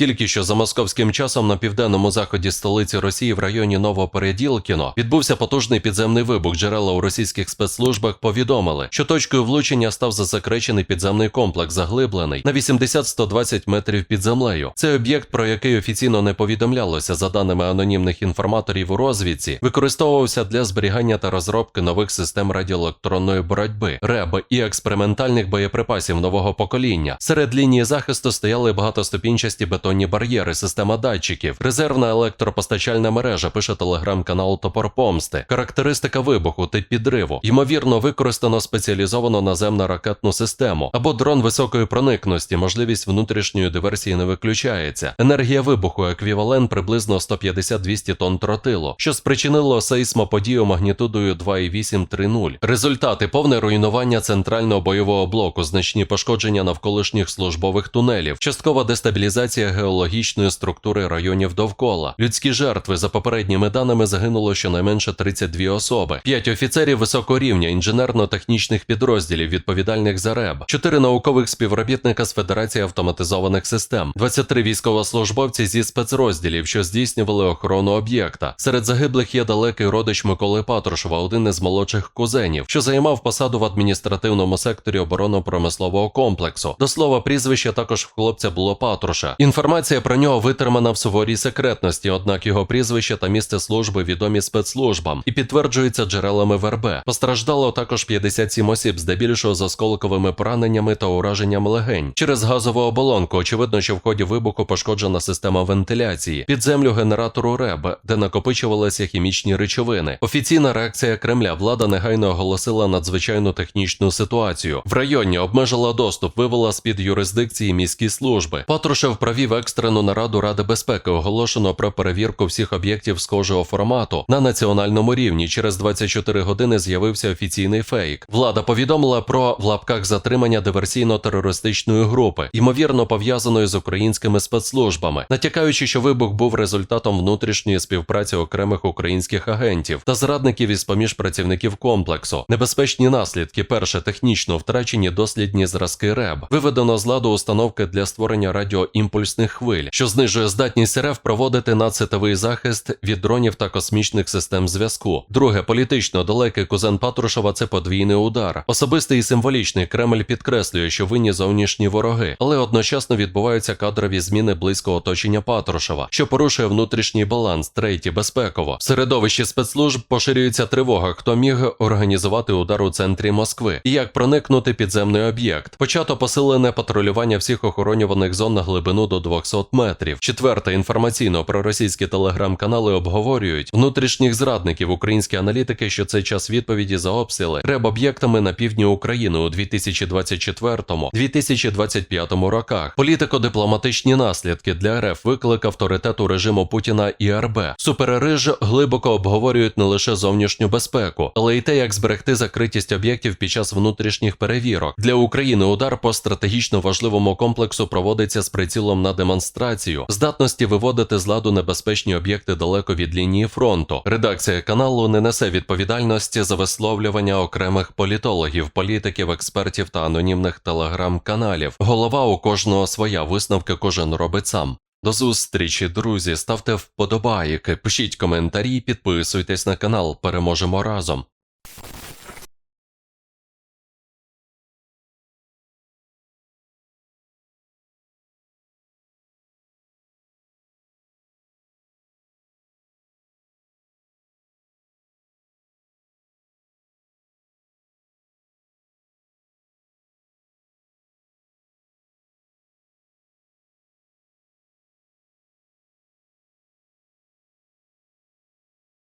Тільки що за московським часом на південному заході столиці Росії в районі Новопереділкіно відбувся потужний підземний вибух. Джерела у російських спецслужбах повідомили, що точкою влучення став засекречений підземний комплекс, заглиблений на 80-120 метрів під землею. Цей об'єкт, про який офіційно не повідомлялося за даними анонімних інформаторів у розвідці, використовувався для зберігання та розробки нових систем радіоелектронної боротьби, РЕБ і експериментальних боєприпасів нового покоління. Серед лінії захисту стояли багатоступінчасті бетонні бар'єри, система датчиків, резервна електропостачальна мережа, пише телеграм-канал Топор Помсти. Характеристика вибуху тип підриву. Ймовірно, використано спеціалізовану наземну ракетну систему або дрон високої проникності. Можливість внутрішньої диверсії не виключається. Енергія вибуху еквівалент приблизно 150-200 тонн тротилу, що спричинило сейсмоподію магнітудою 2,830. Результати повне руйнування центрального бойового блоку, значні пошкодження навколишніх службових тунелів, часткова дестабілізація геологічної структури районів довкола. Людські жертви за попередніми даними загинуло щонайменше 32 особи, 5 офіцерів високого рівня інженерно-технічних підрозділів, відповідальних за РЕБ, 4 наукових співробітника з Федерації автоматизованих систем, 23 військовослужбовці зі спецрозділів, що здійснювали охорону об'єкта. Серед загиблих є далекий родич Миколи Патрушева, один із молодших кузенів, що займав посаду в адміністративному секторі оборонно-промислового комплексу. До слова, прізвище також в хлопця було Патруша. Інформація про нього витримана в суворій секретності, однак його прізвище та місце служби відомі спецслужбам і підтверджуються джерелами ВРБ. Постраждало також 57 осіб, здебільшого з осколковими пораненнями та ураженням легень. Через газову оболонку, очевидно, що в ході вибуху пошкоджена система вентиляції, під землю генератору РЕБ, де накопичувалися хімічні речовини. Офіційна реакція Кремля влада негайно оголосила надзвичайну технічну ситуацію. В районі обмежила доступ, вивела з під юрисдикції міські служби. Патрушев провів екстрену нараду Ради безпеки, оголошено про перевірку всіх об'єктів схожого формату на національному рівні. Через 24 години з'явився офіційний фейк. Влада повідомила про в лапках затримання диверсійно-терористичної групи, ймовірно пов'язаної з українськими спецслужбами, натякаючи, що вибух був результатом внутрішньої співпраці окремих українських агентів та зрадників із поміж працівників комплексу. Небезпечні наслідки: перше технічно втрачені дослідні зразки РЕБ, виведено з ладу установки для створення радіоімпульсних хвиль, що знижує здатність РФ проводити надсвітовий захист від дронів та космічних систем зв'язку. Друге, політично далекий кузен Патрушева це подвійний удар. Особистий і символічний Кремль підкреслює, що винні зовнішні вороги, але одночасно відбуваються кадрові зміни близького оточення Патрушева, що порушує внутрішній баланс, третє безпеково. В середовищі спецслужб поширюється тривога, хто міг організувати удар у центрі Москви і як проникнути підземний об'єкт. Почато посилене патрулювання всіх охоронюваних зон на глибину до 200 метрів. Четверте, інформаційно проросійські телеграм-канали обговорюють внутрішніх зрадників українські аналітики, що це час відповіді за обстріли реб об'єктами на півдні України у 2024-2025 роках. Політико-дипломатичні наслідки для РФ виклик авторитету режиму Путіна і РБ. Суперериж глибоко обговорюють не лише зовнішню безпеку, але й те, як зберегти закритість об'єктів під час внутрішніх перевірок. Для України удар по стратегічно важливому комплексу проводиться з прицілом на демонстрацію, здатності виводити з ладу небезпечні об'єкти далеко від лінії фронту. Редакція каналу не несе відповідальності за висловлювання окремих політологів, політиків, експертів та анонімних телеграм-каналів. Голова у кожного своя висновки кожен робить сам. До зустрічі, друзі. Ставте вподобайки, пишіть коментарі, підписуйтесь на канал. Переможемо разом.